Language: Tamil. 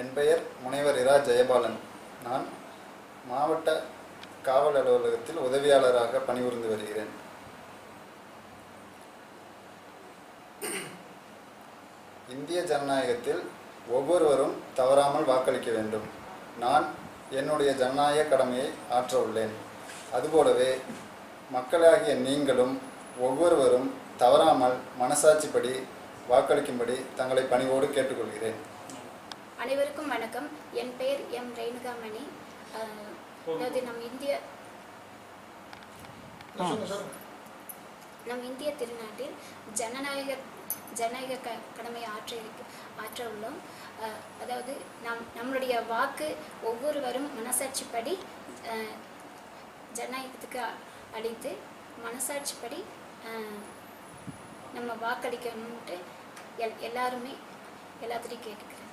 என் பெயர் முனைவர் இரா ஜெயபாலன். நான் மாவட்ட காவல் அலுவலகத்தில் உதவியாளராக பணிபுரிந்து வருகிறேன். இந்திய ஜனநாயகத்தில் ஒவ்வொருவரும் தவறாமல் வாக்களிக்க வேண்டும். நான் என்னுடைய ஜனநாயக கடமையை ஆற்ற உள்ளேன் அதுபோலவே மக்களாகிய நீங்களும் ஒவ்வொருவரும் தவறாமல் மனசாட்சிப்படி வாக்களிக்கும்படி தங்களை பணிவோடு கேட்டுக்கொள்கிறேன். அனைவருக்கும் வணக்கம். என் பெயர் எம் ரேணுகாமணி. அதாவது நம் இந்திய நம் இந்திய திருநாட்டில் ஜனநாயக ஜனநாயக க கடமை ஆற்ற இருக்கு ஆற்ற உள்ளோம். அதாவது நம் நம்மளுடைய வாக்கு ஒவ்வொருவரும் மனசாட்சிப்படி ஜனநாயகத்துக்கு அளித்து மனசாட்சிப்படி நம்ம வாக்களிக்கணும்ட்டு எல் எல்லாருமே எல்லாத்துலேயும் கேட்டுக்கிறேன்.